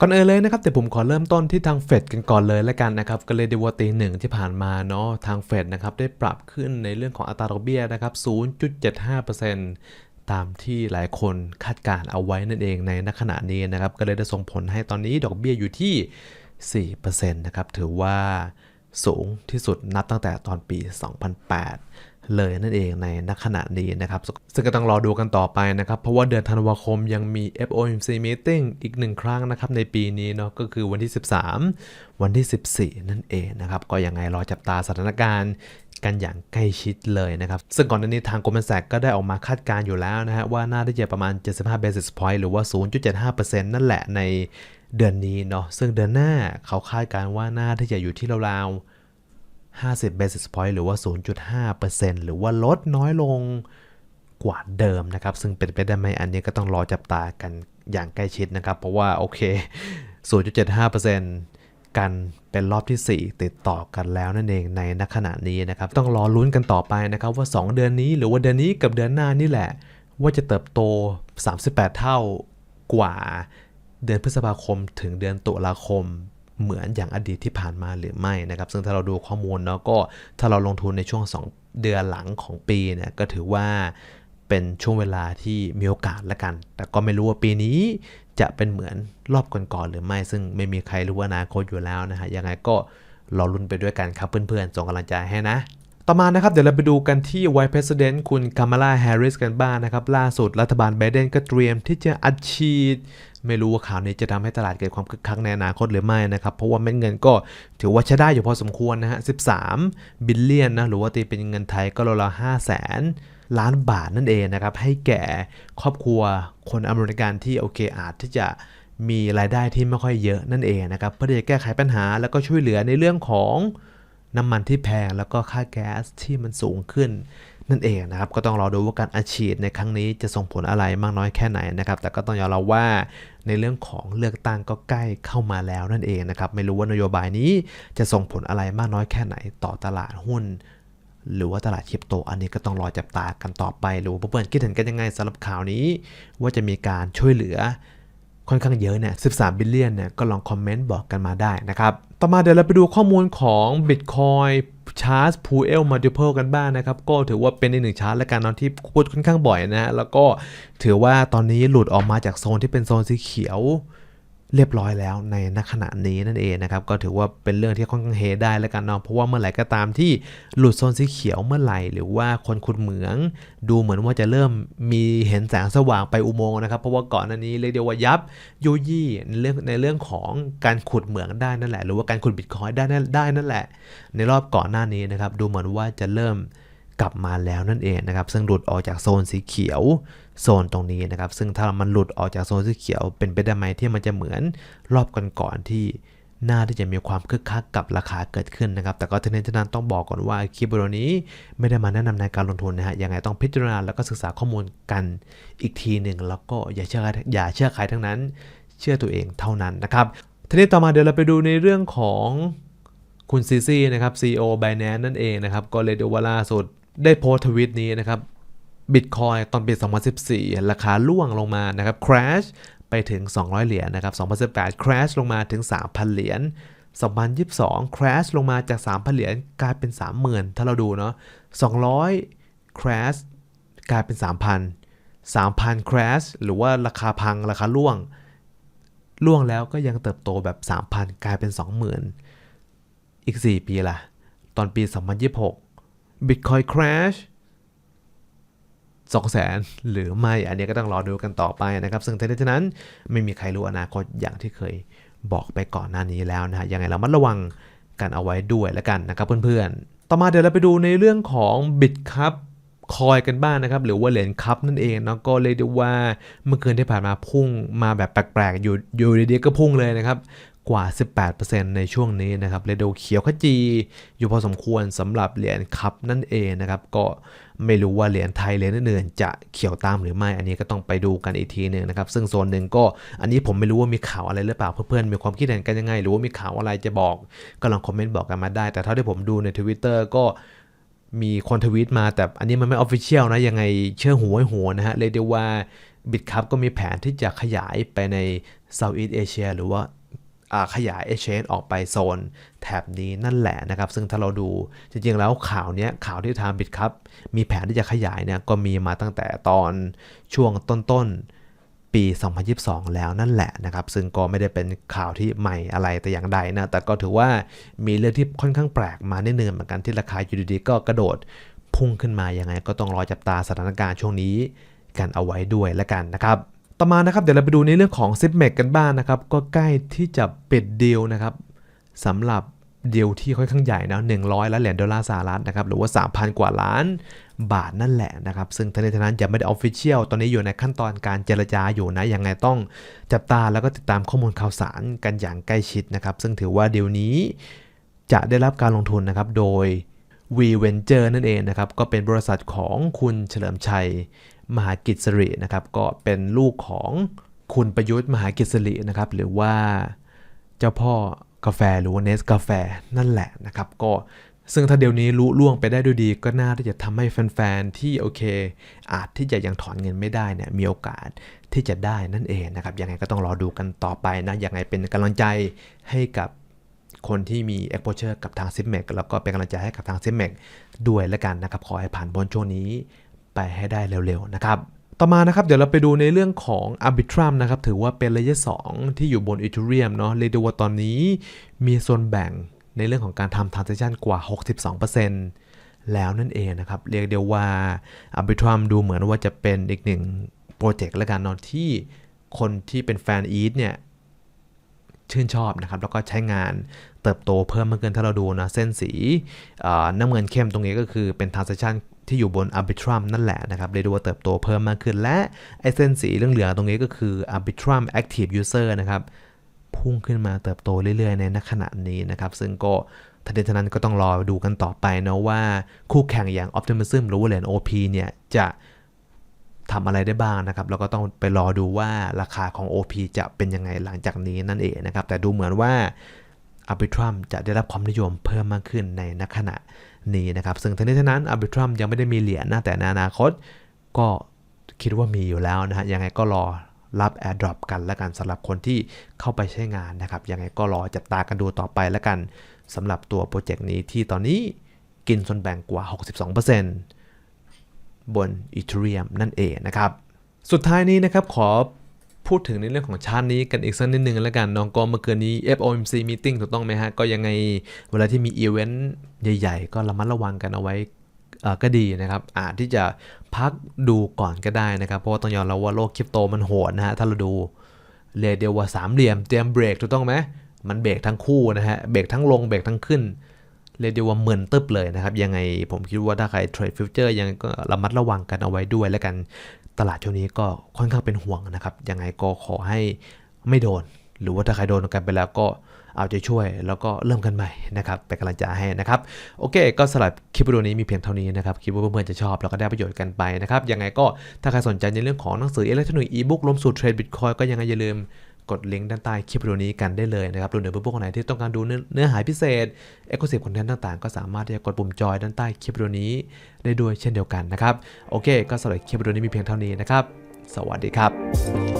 ก่อนอื่นเลยนะครับแต่ผมขอเริ่มต้นที่ทางเฟดกันก่อนเลยแล้วกันนะครับก็เลยดีวตีหนึ่งที่ผ่านมาเนาะทางเฟดนะครับได้ปรับขึ้นในเรื่องของอัตราดอกเบี้ยนะครับ 0.75%ตามที่หลายคนคาดการณ์เอาไว้นั่นเองในณขณะนี้นะครับ ก็เลยได้ส่งผลให้ตอนนี้ดอกเบี้ยอยู่ที่ 4%นะครับถือว่าสูงที่สุดนับตั้งแต่ตอนปี 2008 เลยนั่นเองในณขณะนี้นะครับ ซึ่งก็ต้องรอดูกันต่อไปนะครับ เพราะว่าเดือนธันวาคมยังมี FOMC meeting อีกหนึ่งครั้งนะครับ ในปีนี้เนาะก็คือวันที่ 13 วันที่ 14 นั่นเองนะครับ ก็ยังไงรอจับตาสถานการณ์กันอย่างใกล้ชิดเลยนะครับ ซึ่งก่อนหน้านี้ทาง Goldman Sachs ก็ได้ออกมาคาดการณ์อยู่แล้วนะฮะว่าน่าจะประมาณ 75 basis point หรือว่า 0.75%นั่นแหละในเดือนนี้เนาะซึ่งเดือนหน้าเขาคาดการณ์ว่าน่าที่จะอยู่ที่ราวๆ 50 basis point หรือว่า 0.5%หรือว่าลดน้อยลงกว่าเดิมนะครับ ซึ่งเป็นไปได้ไหมอันนี้ก็ต้องรอจับตากันอย่างใกล้ชิดนะครับ เพราะว่าโอเค 0.75%กันเป็นรอบที่ 4 ติดต่อกันแล้วนั่นเองในณขณะนี้นะครับ ต้องรอลุ้นกันต่อไปนะครับว่า 2 เดือนนี้หรือว่าเดือนนี้กับเดือนหน้านี่แหละ ว่าจะเติบโต 38 เท่ากว่าเดือนพฤษภาคมถึงเดือนตุลาคม เหมือนอย่างอดีตที่ผ่านมาหรือไม่นะครับ ซึ่งถ้าเราดูข้อมูลเนาะก็ถ้าเราลงทุนในช่วง 2 เดือนหลังของปีเนี่ยก็ถือว่าเป็นช่วงเวลาที่มีโอกาสละกัน แต่ก็ไม่รู้ว่าปีนี้จะเป็นเหมือนรอบก่อนๆหรือไม่ ซึ่งไม่มีใครรู้อนาคตอยู่แล้วนะฮะยังไงก็รอลุ้นไปด้วยกันครับเพื่อนๆ ส่งกำลังใจให้นะ ต่อมานะครับเดี๋ยวเราไปดูกันที่ Vice President คุณคามาลาแฮร์ริสกันบ้างนะครับ ล่าสุดรัฐบาลไบเดนก็เตรียมที่จะอัดฉีด ไม่รู้ว่าข่าวนี้จะทำให้ตลาดเกิดความคึกคักในอนาคตหรือไม่นะครับ เพราะว่าเม็ดเงินก็ถือว่าใช้ได้อยู่พอสมควรนะฮะ 13 บิลเลียนนะ หรือว่าตีเป็นเงินไทยก็ราวๆ5แสนล้านบาทนั่นเองนะครับ ให้แก่ครอบครัวคนอเมริกันที่โอเคอาจที่จะมีรายได้ที่ไม่ค่อยเยอะนั่นเองนะครับเพื่อที่จะแก้ไขปัญหาแล้วก็ช่วยเหลือในเรื่องของ น้ำมันที่แพงแล้วก็ค่าแก๊สที่มันสูงขึ้นนั่นเองนะครับ ก็ต้องรอดูว่าการอัดฉีดในครั้งนี้จะส่งผลอะไรมากน้อยแค่ไหนนะครับ แต่ก็ต้องยอมรับว่าในเรื่องของเลือกตั้งก็ใกล้เข้ามาแล้วนั่นเองนะครับ ไม่รู้ว่านโยบายนี้จะส่งผลอะไรมากน้อยแค่ไหนต่อตลาดหุ้น หรือว่าตลาดคริปโต อันนี้ก็ต้องรอจับตากันต่อไป หรือว่าเพื่อนๆคิดเห็นกันยังไงสำหรับข่าวนี้ ว่าจะมีการช่วยเหลือ ค่อนข้างเยอะเนี่ย 13 บิลเลียนเนี่ย ก็ลองคอมเมนต์บอกกันมาได้นะครับ ต่อมาเดี๋ยวเราไปดูข้อมูลของ Bitcoin Charge p o o l Multiple กันบ้างนะครับ ก็ถือว่าเป็นอีกหนึ่งชาร์จและการนอนที่พูดค่อนข้างบ่อยนะฮะ แล้วก็ถือว่าตอนนี้หลุดออกมาจากโซนที่เป็นโซนสีเขียว เรียบร้อยแล้วในณขณะนี้นั่นเองนะครับ ก็ถือว่าเป็นเรื่องที่ค่อนข้างเฮได้แล้วกันเนาะเพราะว่าเมื่อไหร่ก็ตามที่หลุดโซนสีเขียวเมื่อไหร่ หรือว่าคนขุดเหมือง ดูเหมือนว่าจะเริ่มมีเห็นแสงสว่างไปอุโมงค์นะครับ เพราะว่าก่อนหน้านี้เรียกได้ว่ายับยุยี่ในเรื่องในเรื่องของการขุดเหมืองได้นั่นแหละ หรือว่าการขุดบิตคอยน์ได้นั่นได้นั่นแหละ ในรอบก่อนหน้านี้นะครับดูเหมือนว่าจะเริ่ม กลับมาแล้วนั่นเองนะครับซึ่งหลุดออกจากโซนสีเขียวโซนตรงนี้นะครับ ซึ่งถ้ามันหลุดออกจากโซนสีเขียว เป็นไปได้ไหมที่มันจะเหมือนรอบก่อนๆที่น่าที่จะมีความคึกคักกับราคาเกิดขึ้นนะครับ แต่ก็ทั้งนี้ทั้งนั้นต้องบอกก่อนว่าคลิปวิดีโอนี้ไม่ได้มาแนะนำในการลงทุนนะฮะ ยังไงต้องพิจารณาแล้วก็ศึกษาข้อมูลกันอีกทีหนึ่งแล้วก็อย่าเชื่ออย่าเชื่อใครทั้งนั้น เชื่อตัวเองเท่านั้นนะครับทีนี้ต่อมาเดี๋ยวเราไปดูในเรื่องของคุณซีซีนะครับ CEO Binance นั่นเองนะครับ ก็เลยเดี๋ยวว่าล่าสุด ได้โพสต์ทวิตนี้นะครับบิตคอยตอนปี 2014 ราคาล่วงลงมานะครับ crash ไปถึง 200 เหรียญนะครับ 2018 crash ลงมาถึง 3,000 เหรียญ 2022 crash ลงมาจาก 3,000 เหรียญกลายเป็น 30,000 ถ้าเราดูเนาะ 200 crash กลายเป็น 3,000 3,000 crash หรือว่าราคาพังราคาล่วง ล่วงแล้วก็ยังเติบโตแบบ 3,000 กลายเป็น 20,000 อีก 4 ปีล่ะ ตอนปี 2026 Bitcoin Crash 2 0 0แสนหรือไม่ อันนี้ก็ต้องรอดูกันต่อไปนะครับ ซึ่งทั้งนี้ทั้งนั้นไม่มีใครรู้อนาคตอย่างที่เคยบอกไปก่อนหน้านี้แล้วนะฮะ ยังไงเรามัดระวังกันเอาไว้ด้วยแล้วกันนะครับเพื่อนๆ ต่อมาเดี๋ยวเราไปดูในเรื่องของ Bit ครับคอยกันบ้างนะครับ หรือว่าเหรียญคัพนั่นเองเนาะก็เลยได้ว่าเมื่อคืนที่ผ่านมาพุ่งมาแบบแปลกๆ อยู่อยู่ดีๆก็พุ่งเลยนะครับ กว่า 18%ในช่วงนี้นะครับเรโดเขียวขจีอยู่พอสมควรสำหรับเหรียญคัพนั่นเองนะครับ ก็ไม่รู้ว่าเหรียญไทยเหรียญอื่นจะเขียวตามหรือไม่ อันนี้ก็ต้องไปดูกันอีกทีหนึ่งนะครับ ซึ่งโซนหนึ่งก็อันนี้ผมไม่รู้ว่ามีข่าวอะไรหรือเปล่าเพื่อนๆมีความคิดเห็นกันยังไง หรือว่ามีข่าวอะไรจะบอก ก็ลองคอมเมนต์บอกกันมาได้ แต่เท่าที่ผมดูใน Twitter ก็มีคนทวีตมาแต่อันนี้มันไม่ออฟฟิเชียลนะยังไงเชื่อหูไว้หัวนะฮะเลยกได้ว่าบิตคัพก็มีแผนที่จะขยายไปใน Southeast Asia หรือว่า ขยาย exchange ออกไปโซนแถบนี้นั่นแหละนะครับ ซึ่งถ้าเราดูจริงๆแล้วข่าวนี้ข่าวที่ทางบิตครับ มีแผนที่จะขยายเนี่ยก็มีมาตั้งแต่ตอนช่วงต้นๆ ปี 2022 แล้วนั่นแหละนะครับ ซึ่งก็ไม่ได้เป็นข่าวที่ใหม่อะไรแต่อย่างใดนะ แต่ก็ถือว่ามีเรื่องที่ค่อนข้างแปลกมาแน่เนือเหมือนกันที่ราคาอยู่ดีๆก็กระโดดพุ่งขึ้นมายังไง ก็ต้องรอจับตาสถานการณ์ช่วงนี้กันเอาไว้ด้วยแล้วกันนะครับ ต่อมานะครับเดี๋ยวเราไปดูในเรื่องของ s i p m e c กันบ้างนะครับ ก็ใกล้ที่จะปิดดีลนะครับสำหรับดีลที่ค่อนข้างใหญ่นะ100 ล้านเหรียญดอลลาร์สหรัฐนะครับหรือว่า 3,000 กว่าล้านบาทนั่นแหละนะครับ ซึ่งทั้งนี้ทั้งนั้นยังไม่ได้ออฟฟิเชียลตอนนี้อยู่ในขั้นตอนการเจรจาอยู่นะยังไงต้องจับตาแล้วก็ติดตามข้อมูลข่าวสารกันอย่างใกล้ชิดนะครับ ซึ่งถือว่าดีลนี้จะได้รับการลงทุนนะครับโดย V Venture นั่นเองนะครับ ก็เป็นบริษัทของคุณเฉลิมชัย มหากิจสรินะครับก็เป็นลูกของคุณประยุทธ์มหากิจสรินะครับหรือว่าเจ้าพ่อกาแฟหรือว่าเนสกาแฟนั่นแหละนะครับก็ซึ่งถ้าเดี๋ยวนี้รู้ล่วงไปได้ด้วยดีก็น่าที่จะทำให้แฟนๆที่โอเค อาจที่จะยังถอนเงินไม่ได้เนี่ยมีโอกาสที่จะได้นั่นเองนะครับยังไงก็ต้องรอดูกันต่อไปนะยังไงเป็นกำลังใจให้กับคนที่มี exposure กับทาง s i p m e c แล้วก็เป็นกำลังใจให้กับทาง s i p m e c ด้วยแล้วกันนะครับขอให้ผ่านพ้นช่วงนี้ ไปให้ได้เร็วๆนะครับต่อมานะครับเดี๋ยวเราไปดูในเรื่องของ Arbitrum นะครับถือว่าเป็น Layer 2ที่อยู่บน Ethereum เนาะเรียกได้ว่าตอนนี้มีส่วนแบ่งในเรื่องของการทำ transaction กว่า 62%แล้วนั่นเองนะครับ เรียกเดียวว่า Arbitrum ดูเหมือนว่าจะเป็นอีกหนึ่งโปรเจกต์และกันเนาะที่คนที่เป็นแฟนอีทเนี่ยชื่นชอบนะครับ แล้วก็ใช้งานเติบโตเพิ่มมากขึ้นถ้าเราดูนะ เส้นสีน้ำเงินเข้มตรงนี้ก็คือเป็น transaction ที่อยู่บน Arbitrum นั่นแหละนะครับเรียกได้ว่าเติบโตเพิ่มมากขึ้น และไอเส้นสีเหลืองๆตรงนี้ก็คือ Arbitrum Active User นะครับพุ่งขึ้นมาเติบโตเรื่อยๆ ในณขณะนี้นะครับ ซึ่งก็ทันทีนั้นก็ต้องรอดูกันต่อไปนะว่าคู่แข่งอย่าง Optimism หรือว่าเหรียญ OP เนี่ยจะทำอะไรได้บ้างนะครับ แล้วก็ต้องไปรอดูว่าราคาของ OP จะเป็นยังไงหลังจากนี้นั่นเองนะครับ แต่ดูเหมือนว่า Arbitrum จะได้รับความนิยมเพิ่มมากขึ้นในณขณะนี้นะครับ ซึ่งทั้งนี้ทั้งนั้น Arbitrum ยังไม่ได้มีเหรียญนะแต่ในอนาคตก็คิดว่ามีอยู่แล้วนะฮะยังไงก็รอรับ AirDrop กันแล้วกันสำหรับคนที่เข้าไปใช้งานนะครับ ยังไงก็รอจับตากันดูต่อไปแล้วกันสำหรับตัวโปรเจกต์นี้ที่ตอนนี้กินส่วนแบ่งกว่า 62%บน Ethereum นั่นเองนะครับ สุดท้ายนี้นะครับขอ พูดถึงในเรื่องของชาตินี้กันอีกสักนิดนึงแล้วกันน้องก็เมื่อคืนนี้ FOMC meeting ถูกต้องไหมฮะ ก็ยังไงเวลาที่มีอีเวนต์ใหญ่ ๆ ก็ระมัดระวังกันเอาไว้อ่อก็ดีนะครับ อาจที่จะพักดูก่อนก็ได้นะครับ เพราะว่าต้องยอมรับว่าโลกคริปโตมันโหดนะฮะ ถ้าเราดูเรียเดียวว่าสามเหลี่ยมเตรียมเบรกถูกต้องไหมมันเบรกทั้งคู่นะฮะ เบรกทั้งลงเบรกทั้งขึ้น เรียกได้ว่าเหมือนตึบเลยนะครับ ยังไงผมคิดว่าถ้าใครเทรดฟิวเจอร์ยังก็ระมัดระวังกันเอาไว้ด้วยแล้วกันตลาดช่วงนี้ก็ค่อนข้างเป็นห่วงนะครับ ยังไงก็ขอให้ไม่โดน หรือว่าถ้าใครโดนกันไปแล้วก็เอาใจช่วย แล้วก็เริ่มกันใหม่นะครับเป็นกำลังใจให้นะครับ โอเค ก็สำหรับคลิปวิดีโอนี้มีเพียงเท่านี้นะครับคิดว่าเพื่อนๆจะชอบ แล้วก็ได้ประโยชน์กันไปนะครับยังไงก็ถ้าใครสนใจในเรื่องของหนังสืออิเล็กทรอนิกส์อีบุ๊กรวมสูตรเทรดบิตคอยก็ยังไงอย่าลืม กดลิงก์ด้านใต้คลิปวิดีโอนี้กันได้เลยนะครับรวมถึงเพื่อนๆคนไหนที่ต้องการดูเนื้อหาพิเศษเอ็กซ์คลูซีฟคอนเทนต์ต่างๆ ก็สามารถที่จะกดปุ่มจอยด้านใต้คลิปวิดีโอนี้ได้ด้วยเช่นเดียวกันนะครับ โอเค ก็สำหรับคลิปวิดีโอนี้มีเพียงเท่านี้นะครับ สวัสดีครับ